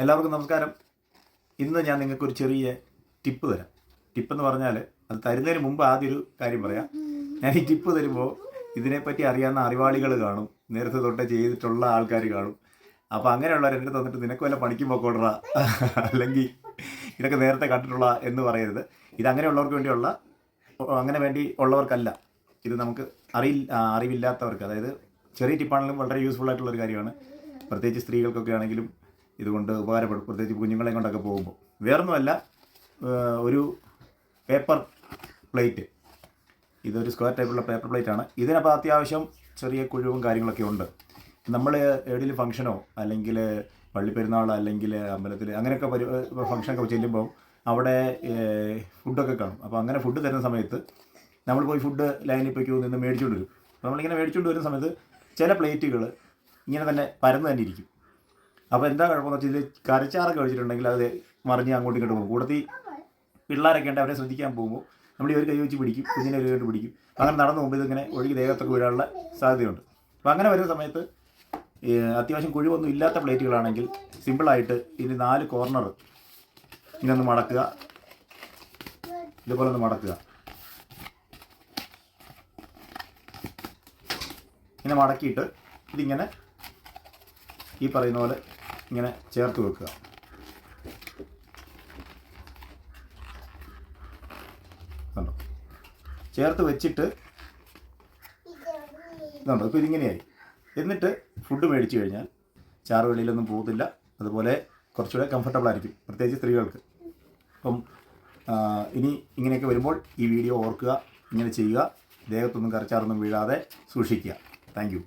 എല്ലാവർക്കും നമസ്കാരം. ഇന്ന് ഞാൻ നിങ്ങൾക്ക് ഒരു ചെറിയ ടിപ്പ് തരാം. ടിപ്പ് എന്ന് പറഞ്ഞാൽ അത് തരുന്നതിന് മുമ്പ് ആദ്യം ഒരു കാര്യം പറയാം. ഞാൻ ഈ ടിപ്പ് തരുമ്പോൾ ഇതിനെപ്പറ്റി അറിയാവുന്ന അറിവാളികൾ കാണും. നേരത്തെ തൊട്ടേ ചെയ്തിട്ടുള്ള ആൾക്കാർ കാണും. അപ്പോൾ അങ്ങനെയുള്ളവർ എന്റെ തന്നിട്ട് നിനക്ക് വല്ല പണിക്കും പോക്കോടറ അല്ലെങ്കിൽ ഇതൊക്കെ നേരത്തെ കണ്ടിട്ടുള്ള എന്ന് പറയരുത്. ഇത് അങ്ങനെയുള്ളവർക്ക് വേണ്ടിയുള്ള അങ്ങനെ വേണ്ടി ഉള്ളവർക്കല്ല. ഇത് നമുക്ക് അറിയി അറിവില്ലാത്തവർക്ക്. അതായത് ചെറിയ ടിപ്പാണെങ്കിലും വളരെ യൂസ്ഫുൾ ആയിട്ടുള്ള ഒരു കാര്യമാണ്. പ്രത്യേകിച്ച് സ്ത്രീകൾക്കൊക്കെ ആണെങ്കിലും ഇതുകൊണ്ട് ഉപകാരപ്പെടും. പ്രത്യേകിച്ച് കുഞ്ഞുങ്ങളെയും കൊണ്ടൊക്കെ പോകുമ്പോൾ. വേറൊന്നുമല്ല ഒരു പേപ്പർ പ്ലേറ്റ് ഇതൊരു സ്ക്വയർ ടൈപ്പുള്ള പേപ്പർ പ്ലേറ്റ് ആണ്. ഇതിനപ്പോൾ അത്യാവശ്യം ചെറിയ കുഴിവും കാര്യങ്ങളൊക്കെ ഉണ്ട്. നമ്മൾ എവിടെയെങ്കിലും ഫംഗ്ഷനോ അല്ലെങ്കിൽ പള്ളിപ്പെരുന്നാൾ അല്ലെങ്കിൽ അമ്പലത്തിൽ അങ്ങനെയൊക്കെ പരി ഫംഗ്ഷനൊക്കെ ചെല്ലുമ്പോൾ അവിടെ ഫുഡൊക്കെ കാണും. അപ്പോൾ അങ്ങനെ ഫുഡ് തരുന്ന സമയത്ത് നമ്മൾ പോയി ഫുഡ് ലൈനിൽ പോയി നിന്ന് മേടിച്ചുകൊണ്ട് വരും. അപ്പോൾ നമ്മളിങ്ങനെ മേടിച്ചുകൊണ്ട് വരുന്ന സമയത്ത് ചില പ്ലേറ്റുകൾ ഇങ്ങനെ തന്നെ പരന്ന് തന്നെ ഇരിക്കും. അപ്പോൾ എന്താ കുഴപ്പമെന്ന് വെച്ചാൽ ഇതിൽ കരച്ചാറൊക്കെ വെച്ചിട്ടുണ്ടെങ്കിൽ അത് മറിഞ്ഞ് അങ്ങോട്ടും ഇങ്ങോട്ടും പോകും. കൂടത്തിൽ പിള്ളേരൊക്കെ ഉണ്ട് അവരെ ശ്രദ്ധിക്കാൻ പോകുമ്പോൾ നമ്മൾ ഈ ഒരു കൈ വെച്ച് പിടിക്കും കുഞ്ഞിനെ ഒരു കൈ പിടിക്കും. അങ്ങനെ നടന്നു പോകുമ്പോൾ ഇതിങ്ങനെ ഒഴുകി ദേഹത്തൊക്കെ വീഴാനുള്ള സാധ്യതയുണ്ട്. അപ്പോൾ അങ്ങനെ വരുന്ന സമയത്ത് അത്യാവശ്യം കുഴിവൊന്നും ഇല്ലാത്ത പ്ലേറ്റുകളാണെങ്കിൽ സിമ്പിളായിട്ട് ഇതിന്റെ നാല് കോർണർ ഇങ്ങനെ ഒന്ന് മടക്കുക. ഇതുപോലെ ഒന്ന് മടക്കുക. ഇങ്ങനെ മടക്കിയിട്ട് ഇതിങ്ങനെ ഈ പറയുന്ന പോലെ ഇങ്ങനെ ചേർത്ത് വെക്കുക. കണ്ടോ? ചേർത്ത് വെച്ചിട്ട് ഇതുണ്ടോ ഇപ്പോൾ ഇതിങ്ങനെയായി. എന്നിട്ട് ഫുഡ് മേടിച്ചു കഴിഞ്ഞാൽ ചാറ് വെളിയിലൊന്നും പോകത്തില്ല അതുപോലെ കുറച്ചുകൂടെ കംഫർട്ടബിൾ ആയിരിക്കും. പ്രത്യേകിച്ച് സ്ത്രീകൾക്ക്. അപ്പം ഇനി ഇങ്ങനെയൊക്കെ വരുമ്പോൾ ഈ വീഡിയോ ഓർക്കുക ഇങ്ങനെ ചെയ്യുക. ദേഹത്തൊന്നും കരച്ചാറൊന്നും വീഴാതെ സൂക്ഷിക്കുക. താങ്ക്